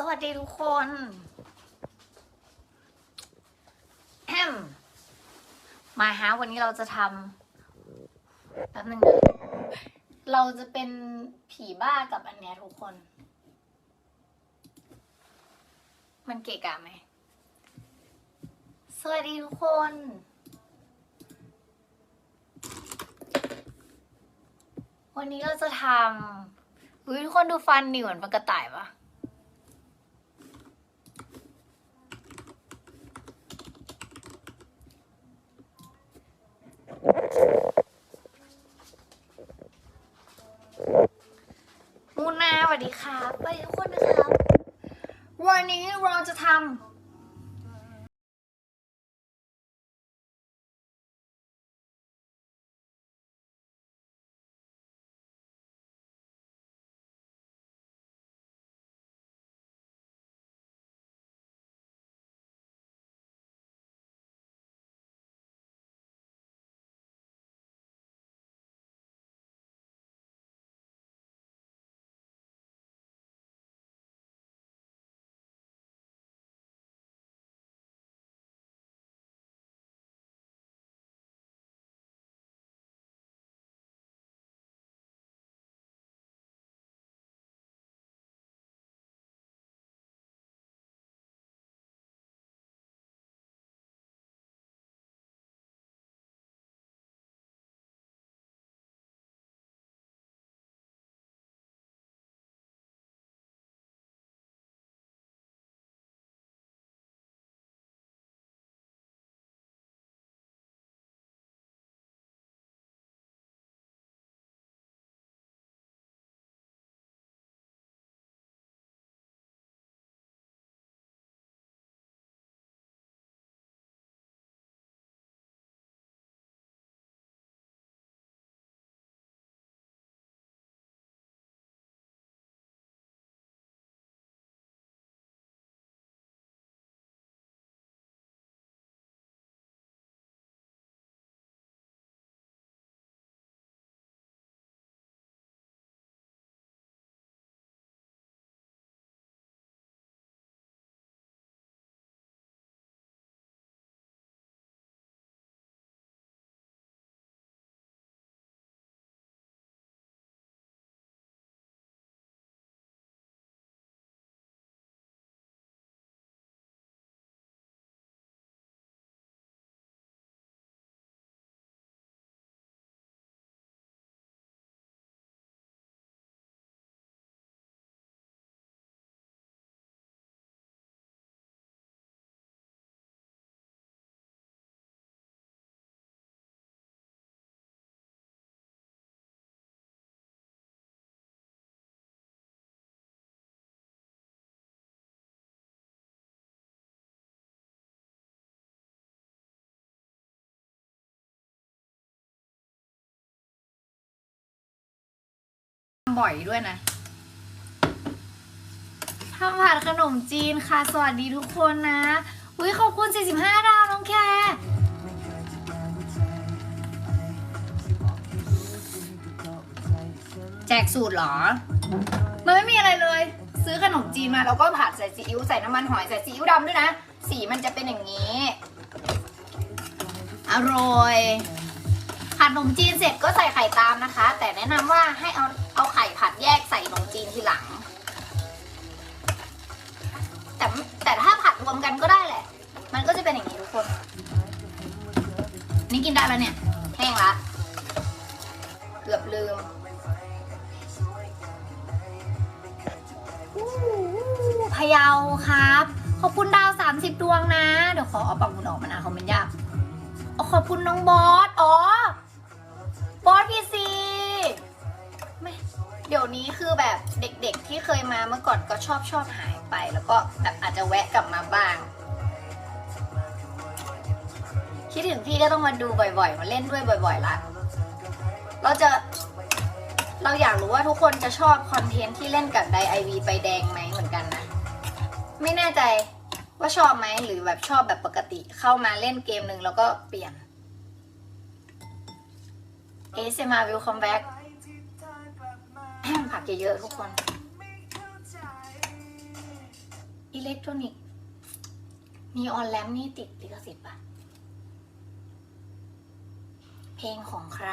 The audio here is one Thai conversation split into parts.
สวัสดีทุกคนแอมมาฮะวันนี้เราจะทำแป๊บนึงนะเราจะเป็นผีบ้ากับอันเนี้ยทุกคน มันเกะกะไหม สวัสดีทุกคน วันนี้เราจะทำอุ้ยทุกคนดูฟันดิเหมือนฟันกระต่ายปะ มูนาสวัสดีครับสวัสดีทุกคนนะครับ วันนี้เราจะทำ บ่อยด้วยนะทำผัดขนมจีนค่ะ สวัสดีทุกคนนะ อุ้ยขอบคุณ 45 ดาวน้องแคร์แจกสูตรเหรอ มันไม่มีอะไรเลย ซื้อขนมจีนมาแล้วก็ผัดใส่ซีอิ๊วใส่น้ำมันหอยใส่ซีอิ๊วดำด้วยนะ สีมันจะเป็นอย่างนี้ อร่อยผัดขนมจีนเสร็จก็ใส่ไข่ตามนะคะ แต่แนะนำว่าให้เอาเอาไข่ผัดแยกใส่ขนมจีนทีหลัง แต่แต่ถ้าผัดรวมกันก็ได้แหละ มันก็จะเป็นอย่างนี้ทุกคน นี่กินได้แล้วเนี่ย แห้งละเกือบลืมอู้พะเยาครับ ขอบคุณดาว 30 ดวงนะ เดี๋ยวขอเอาปักหมุดออกมานะเขามันยากอ๋อขอบคุณน้องบอส อ๋อ นี้คือแบบเด็กๆที่เคยมาเมื่อก่อนก็ชอบชอบหายไป แล้วก็แบบอาจจะแวะกลับมาบ้าง คิดถึงพี่ก็ต้องมาดูบ่อยๆ มาเล่นด้วยบ่อยๆละเราจะเราอยากรู้ว่าทุกคนจะชอบคอนเทนต์ที่เล่นกับไดไอวีไปแดงไหมเหมือนกันนะ ไม่แน่ใจว่าชอบไหมหรือแบบชอบแบบปกติเข้ามาเล่นเกมหนึ่งแล้วก็เปลี่ยนเอสม ผักเยอะๆทุกคน อิเล็กทรอนิกส์นีออนแลมนี่ติดลิขสิทธิ์ปะเพลงของใคร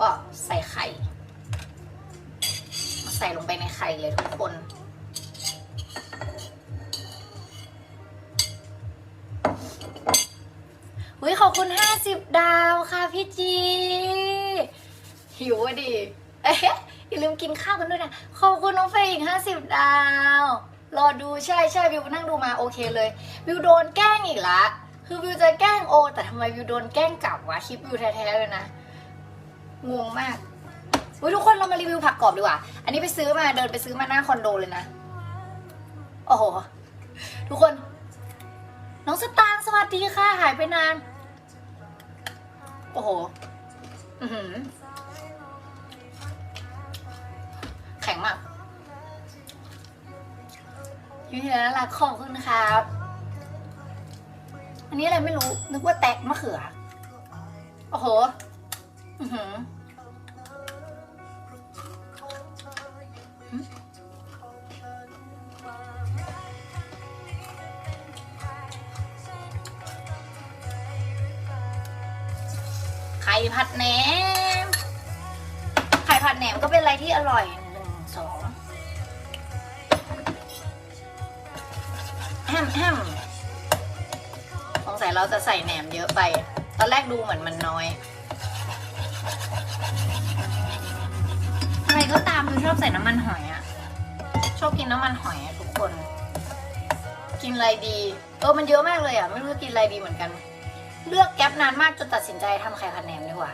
ก็ใส่ไข่ ใส่ลงไปในไข่เลยทุกคนเฮ้ยขอบคุณห้าสิบดาวค่ะพี่จี หิวอะดิ เอ๊ะอย่าลืมกินข้าวกันด้วยนะ ขอบคุณน้องเฟย์อีกห้าสิบดาว รอดูใช่ใช่วิวนั่งดูมาโอเคเลย วิวโดนแกล้งอีกละคือวิวจะแกล้งโอ แต่ทำไมวิวโดนแกล้งกลับวะคลิปวิวแท้ๆเลยนะ งงมากอุ้ยทุกคนเรามารีวิวผักกรอบดีกว่า อันนี้ไปซื้อมาเดินไปซื้อมาหน้าคอนโดเลยนะ โอ้โห ทุกคน น้องสตางค์สวัสดีค่ะ หายไปนาน โอ้โห อือหือ แข็งมากอยูที่นั่นแหละขอบคุณครับ อันนี้อะไรไม่รู้ นึกว่าแตกมะเขือ โอ้โห ไข่ผัดแหนม ไข่ผัดแหนมก็เป็นอะไรที่อร่อยหนึ่งสองแฮมแฮมสงสัยเราจะใส่แหนมเยอะไป ตอนแรกดูเหมือนมันน้อย อะไร ก็ตามคือชอบใส่น้ำมันหอยอะชอบกินน้ำมันหอยอะทุกคน กินอะไรดีเออมันเยอะมากเลยอะไม่รู้จะกินอะไรดีเหมือนกัน เลือกแก๊ปนานมากจนตัดสินใจทำไข่ผัดแหนมดีกว่า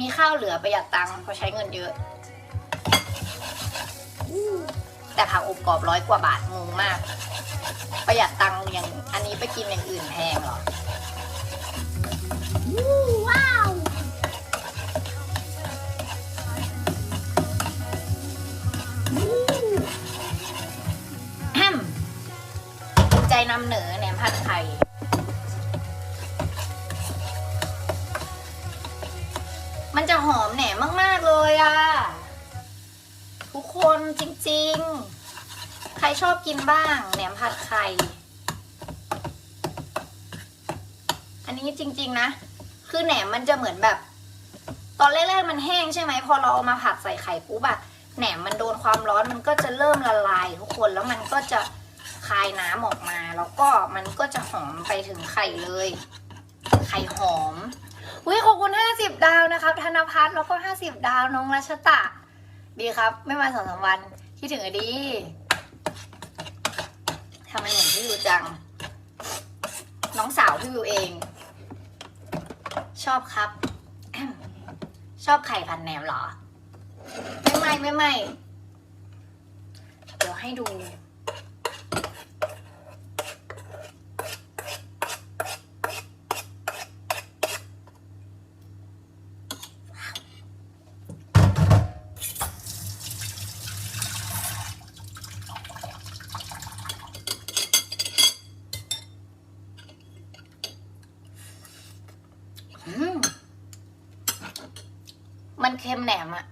มีข้าวเหลือประหยัดตังค์เพราะใช้เงินเยอะ แต่ผักอบกรอบร้อยกว่าบาทงงมาก ประหยัดตังค์อย่างอันนี้ไปกินอย่างอื่นแพงเหรอว้า นำเหนือแหนมผัดไข่มันจะหอมแหนมมาก ๆ เลยอะทุกคนจริง ๆ ใครชอบกินบ้าง แหนมผัดไข่ อันนี้จริง ๆ นะ คือแหนมมันจะเหมือนแบบ ตอนแรก ๆ มันแห้งใช่ไหม พอเราเอามาผัดใส่ไข่ปุ๊บอะแหนมมันโดนความร้อนมันก็จะเริ่มละลาย ทุกคนแล้วมันก็จะ คายน้ำออกมา แล้วก็มันก็จะหอมไปถึงไข่เลย ไข่หอมอุ้ยขอบคุณห้าสิบดาวนะครับธนพัฒน์แล้วก็ห้าสิบดาวน้องรัชตะ ดีครับ ไม่มาสองสามวันคิดถึงอะดีทำไมเหมือนพี่วิวจัง น้องสาวพี่วิวเอง ชอบครับ ชอบไข่พันแหนมเหรอ ไม่ไม่ไม่ไม่เดี๋ยวให้ดู เค็มแหนมอะ